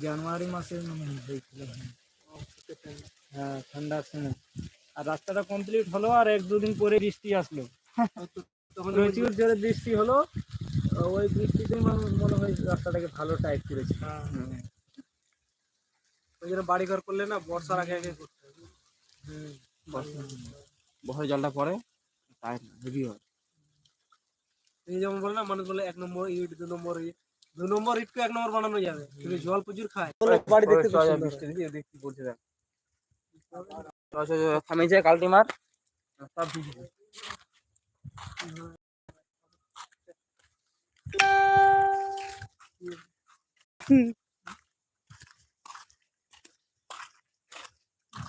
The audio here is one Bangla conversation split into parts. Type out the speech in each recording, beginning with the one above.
জানুয়ারি মাসে মনে হয় হয়েছিল। হ্যাঁ ঠান্ডার সময়। আর রাস্তাটা কমপ্লিট হলো আর এক দুদিন পরে বৃষ্টি আসলো। তখন প্রচুর জোরে বৃষ্টি হলো। ওই বৃষ্টিতে মনে- হয় রাস্তাটাকে ভালো টাইট করেছে। ওই জন্য বাড়ি ঘর করলে না বর্ষার আগে আগে করতে হবে। বছর জলটা পরে তাই হেভি হয়। এই যেমন বলে না মানুষ বলে এক নম্বর ইট দু নম্বর ইট। দু নম্বর ইটকে এক নম্বর বানানো যাবে। কিন্তু জল প্রচুর খায়। বাড়ি দেখতে খুব সুন্দর হয়। বৃষ্টি দিদি ওদিক কি বলছে দেখ থামিয়েছে কালটি মার। সব ভিজে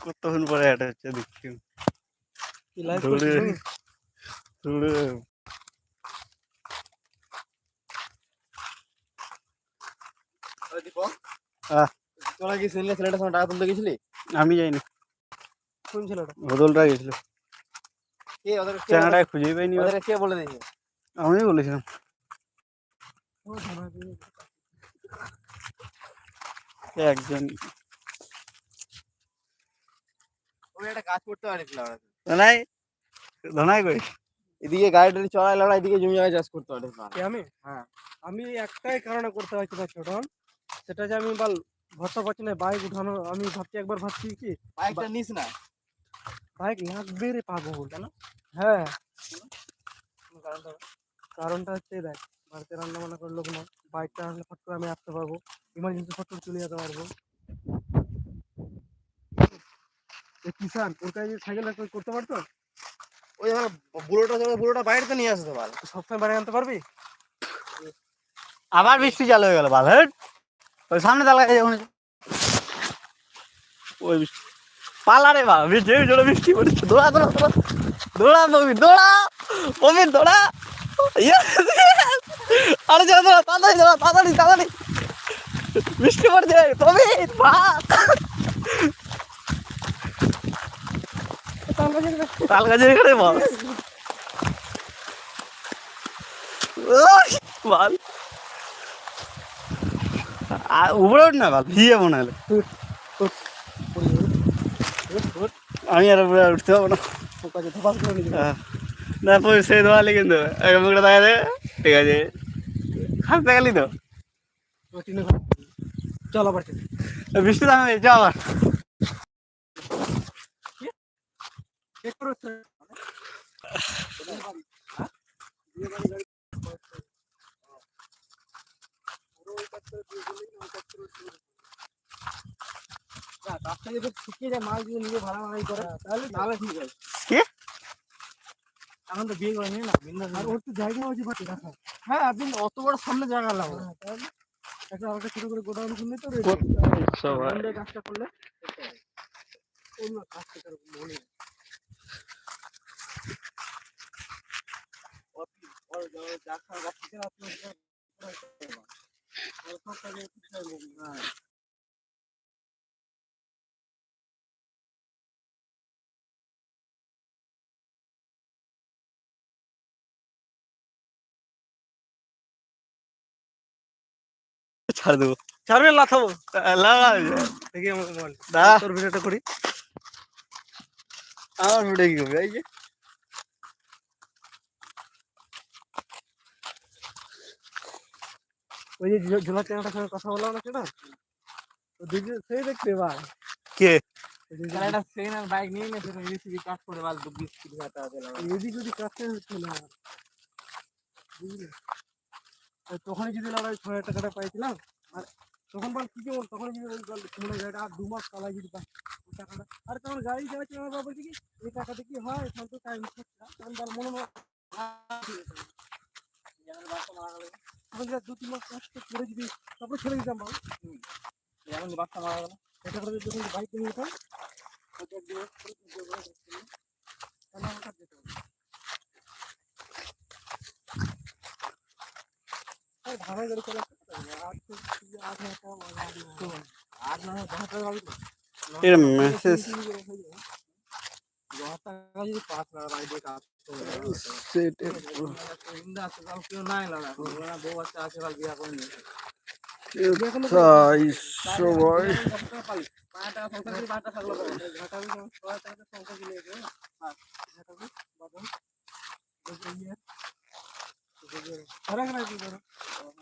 কতক্ষণ পরে এটা হচ্ছে দেখছি কি live দৌড়ে করছিস নাকি? দৌড়ে আহ। তোরা কি শুনলে ছেলেটার সঙ্গে টাকা তুলতে গেছিলি আমি যাইনি। কোন ছেলেটা বদলটা গেছিল। কে ওদের কে খুঁজেই পাইনি। ওদের কে বলে দিয়েছে আমি বলেছিলাম। একজন। ওই একটা কাজ করতে পারিস না ধনাই ধনাই কই? এদিকে গাড়ি টাড়ি চড়াই লড়াই এদিকে জমি জায়গায় চাষ করতে পারিস না আমি? হ্যাঁ। আমি একটাই কারণে করতে পারছি না ছোটন সেটা যে আমি বল ভরসা পাচ্ছি না বাইক উঠানো আমি ভাবছি একবার ভাবছি কি বাইকটা নিস না? বাইক লাগবে রে পাবো কেন? হ্যাঁ। কারণটা কারণটা হচ্ছে দেখ বাড়িতে রান্না বান্না করে লোক না বাইকটা আসলে ফট করে আমি আসতে পারব ইমার্জেন্সি ফট করে চলে যেতে পারব কিষান ওর কাছে সাইকেল করতে পারতো? ওই বুলোটা চলে বুলোটা বাইরেতে নিয়ে আসতে পার। সবসময় বাইরে আনতে পারবি? আবার বৃষ্টি চালু হয়ে গেল বাল ওই সামনে দাঁড়া যখন ওই পালা রে বাবা বৃষ্টি জোরে বৃষ্টি পড়ছে। দৌড়া দৌড়া দৌড়া। দৌড়া বমি দৌড়া। বমি দৌড়া! আরে যা দৌড়া, তাড়াতাড়ি দৌড়া, তাড়াতাড়ি তাড়াতাড়ি। বৃষ্টি পড়ছে তবে ভাগ তাল গাছের উপরে উঠ না বাল ভিজে মনে হলে আমি আর উপরে আর উঠতে পারব না ওর কাছে ধপাস করে নিবি আহ, না পরে সে ধোয়ালি কিন্তু আগে মুখটা দেখা যায় ঠিক আছে হাসতে গেলি তো টিনে ঘর চল আবার চল। বৃষ্টি তো আমি যা আবার চেক করো স্যার। না, রাস্তা যদি শুকিয়ে যায় মাল যদি নিজে ভাড়া ভাড়াই করে তাহলে তাহলে ঠিক আছে কি? এখন তো বিয়ে করেনি না আর ওর তো জায়গা হচ্ছে বাকি রাখা। হ্যাঁ আপনি অত বড় সামনে জায়গা লাগবে একটা আমাকে ছোট করে গোডাউন খুললে তো ready। সবাই। ওখান দিয়ে কাজটা করলে অন্য কাজটা তার মনে আপনার ছাড় দেবো। ছাড়বে লাথাবো। দেখি বল। দা। তোর ভিডিওটা করি। আমার ভিডিও কি করবে এই যে। ওই যে ঝোলা চেনাটার সঙ্গে কথা বললাম না? সেটা দেখি সেই দেখতে ভাই কে? বাইক নিয়ে নে সেটা রিসিভি কাজ করে বাল হচ্ছে না। তখনই যদি লড়াই ছয় হাজার টাকাটা পাইছিলাম আর তখন বল কি কেমন তখন যদি ওই বল গাড়িটা আর দু মাস চালাই যদি পাই ওই টাকাটা। আর তখন গাড়ি চালাচ্ছি আমার বাবা কি এই টাকাটা কি হয়? এখন তো টাইম তখন বল মনে হয় তখন দু তিন মাস কষ্ট করে যদি তারপরে ছেড়ে দিতাম যেমন বাচ্চা মারা গেল। এটা করে যখন বাইক নিয়ে যেতাম ওটা তাহলে আমার যেতে হবে আর ভাড়া গাড়ি এর মেসেজ?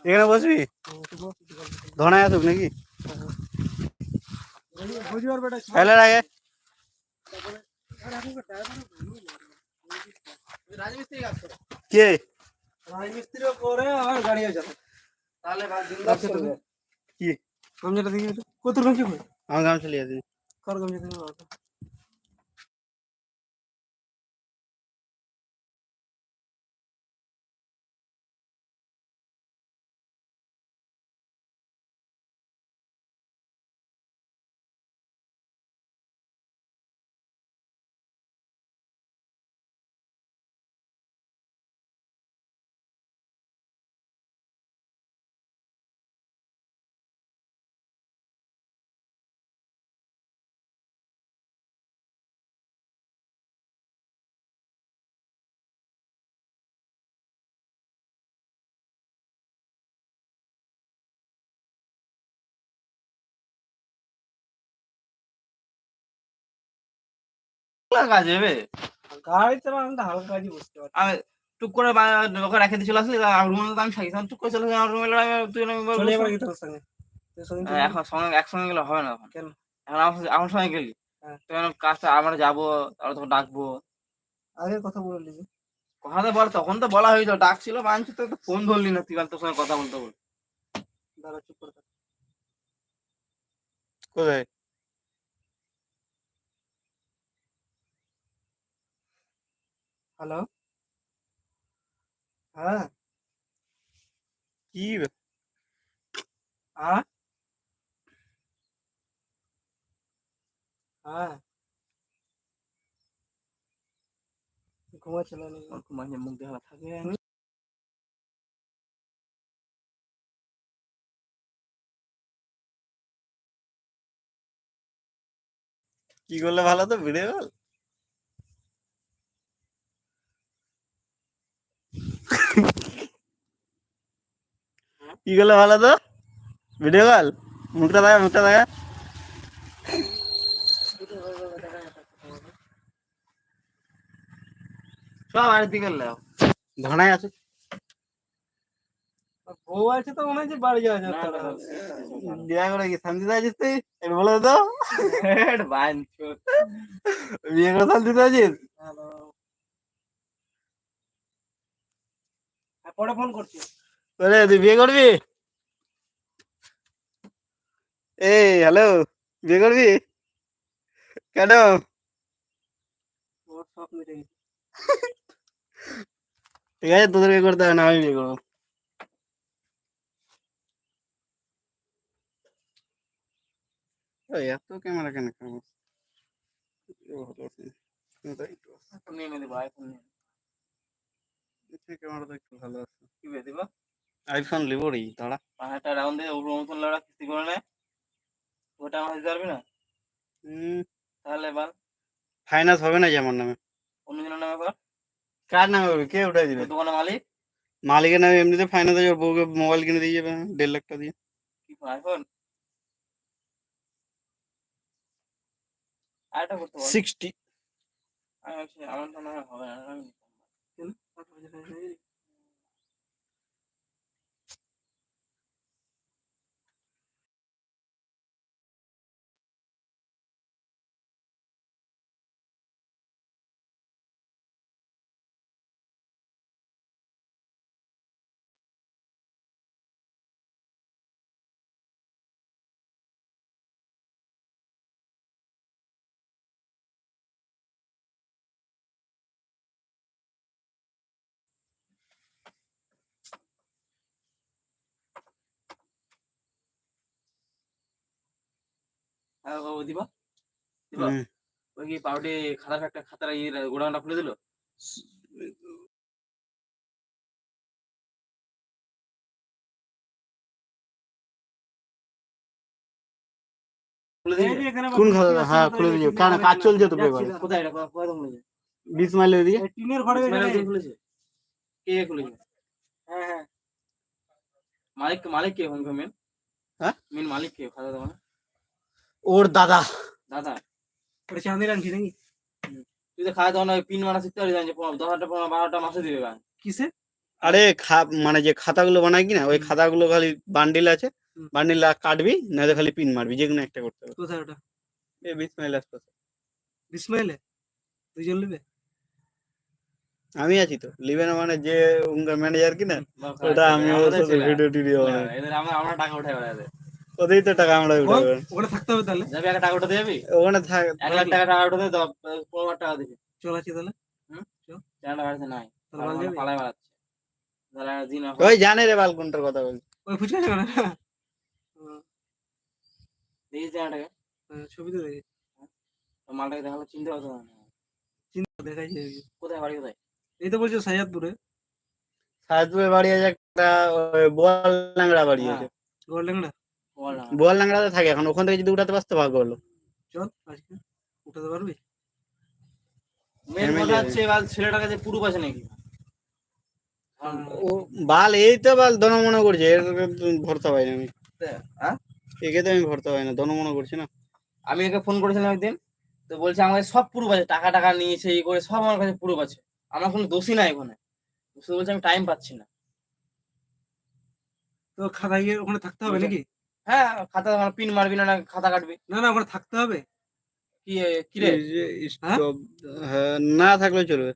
এখানে বসবি ও, তো বস, একটু গল্প করি। ধনায় আসুক নাকি এই যে বুঝবার বেটা ছিল। এলে আগে তারপরে, আর এখনকার driver ও ভুল মারে। রাজমিস্ত্রি কাজ করে। কে রাজমিস্ত্রিও করে আবার গাড়িও চালায় তাহলে ভাই দিনদার আচ্ছা, চলবে। কি গামছাটা দেখি একটু। কত গামছা কই? আমার গাম চলে যাচ্ছে কার গামছা দেখি বাবা? কাজ হবে। গাড়ি চালানো হালকা কাজই বুঝতে পারছি আমি টুক করে ওকে রেখে দিয়ে চলে আসলি রুমে আমি তখন টুক করে চলে রুমে তুই চলে তোর সঙ্গে হ্যাঁ, এখন সঙ্গে একসঙ্গে গেলে হবে না এখন। কেন? এখন আমার সঙ্গে- আমার সঙ্গে গেলি। হ্যাঁ। তো কাজটা আমরা যাব তারপর তোকে ডাকবো। আগে কথা বললি কথা তো বল তখন তো বলা হয়েছিল ডাকছিল মানছি তো ফোন ধরলি না তুই কাল তোর সঙ্গে কথা বলতে বল। দাঁড়া চুপ করে কোথায়? হ্যালো হ্যাঁ কি হ্যাঁ হ্যাঁ ঘুমাচ্ছিল নাকি ওর মাঝে মুখ দেখা থাকে কি করলে ভালো তো? Video call? কি করলে ভালো তো? ভিডিও কল মুখটা দেখা মুখটা দেখা। সব বাড়ির দিকে লেও আছে। বউ আছে তো মনে হচ্ছে বাড়ি যাওয়া বিয়ে করে কি শান্তিতে আছিস তুই? বলে তো। বিয়ে করে শান্তিতে আছিস? হ্যালো। হ্যাঁ পরে ফোন করছি। বলে তুই বিয়ে করবি? এই হ্যালো বিয়ে করবি? কেন? ঠিক আছে তোদের বিয়ে করতে হবে না আমি বিয়ে করব। এত ক্যামেরা কেন খাব? ক্যামেরা তো একটু ভালো আছে। কি দিব? আইফোন লিবো রে দাঁড়া। হাজার রাউন্ড দিয়ে ওপর মতন লড়া কিস্তি করে নেয় ওটা আমার দিতে পারবি না? তাহলে বল ফাইন্যান্স হবে না যে আমার নামে। অন্য জনের নামে কর। কার নামে হবে? কে উঠাই দিবে? দোকানের মালিক? মালিকের নামে এমনিতে ফাইন্যান্স আছে বউকে মোবাইল কিনে দিয়ে যাবে দেড় লাখ টাকা দিয়ে। কি আইফোন আরেকটা করতে পার সিক্সটি আমি আমার তো হয় হবে না দিবা দিবা ওই কি পাউডি খাতার একটা খাতার ইয়ে গোডাউনটা খুলে দিল? কোন খাতা? হ্যাঁ খুলে দিয়ে কেন কাজ চলছে তো পেপারে? কোথায় এটা? কোথায় খুলেছে? বিশ মাইল টিনের ঘরে খুলেছে? কে খুলেছে? হ্যাঁ হ্যাঁ। মালিক মালিক কে? হোম কমেন্ট হ্যাঁ? মেন মালিক কে? খাতা দোকানে ওর দাদা। দাদা? ওটা চাঁদের আনছি নাকি? তুই তো খাতা দোকানে পিন মারা শিখতে পারি যে পনেরো- দশ হাজার পনেরো বারোটা মাসে দিবে ভাই কিসে? আরে খা মানে যে খাতাগুলো বানাই কিনা ওই খাতাগুলো খালি বান্ডিল আছে। বান্ডিল কাটবি নয়তো খালি পিন মারবি যে কোনো একটা করতে হবে কোথায় ওটা? এই বিশ মাইল আশপাশে বিসমাইলে? দুজন নেবে? আমি আছি তো। লিবে না মানে যে উনকার ম্যানেজার কিনা ওটা আমি ওর সাথে ভিডিও টিডিও এদের আমরা আমরা টাকা উঠাই বেড়াতে ওদেরই তো টাকা আমরা উঠাবো। ওখানে থাকতে হবে তাহলে। যাবি একটা টাকা উঠে যাবি ওখানে থাক এক লাখ টাকা টাকা উঠে দে দশ পনেরো হাজার টাকা দিবি। চল আছি তাহলে। চারটা বাড়িতে নাই তাহলে পালাই বেড়াচ্ছে। তাহলে দিন ওই জানে রে বাল কথা বলছি। ওই ফুচকা যাবে না? দেখিস হ্যাঁ, ছবি তো দেখি। মালটাকে দেখালে চিনতে পারতো না। চিন্তা দেখাই কোথায় বাড়ি কোথায়? এই তো বলছো সাজাদপুরে সাজপুরে বাড়ি আছে একটা ওই বোয়াল লাংড়া বাড়ি আছে। গোল্ডেংড়া বল না বোয়াল লাংড়াতে থাকে এখন ওখান থেকে যদি উঠাতে পারতো ভাগ্য হলো চল আজকে উঠাতে পারবি? মেন কথা হচ্ছে এবার ছেলেটার কাছে পুরুপ আছে নাকি? বাল এই তো বাল দন মনে করছে এর তো ভরসা পাই না আমি হ্যাঁ? একে তো আমি ভরসা পাই না দন মনে করছি না। আমি ওকে ফোন করেছিলাম একদিন তো বলছে আমার কাছে সব প্রুফ আছে টাকা টাকা নিয়েছে এই করে সব আমার কাছে প্রুফ আছে। আমার কোনো দোষী নাই ওখানে। শুধু বলছে আমি টাইম পাচ্ছি না। তো খাতা গিয়ে ওখানে থাকতে হবে নাকি? হ্যাঁ খাতা আমার পিন মারবি না না খাতা কাটবি। না না ওখানে থাকতে হবে। কি কি রে? হ্যাঁ? হ্যাঁ, না থাকলে চলবে।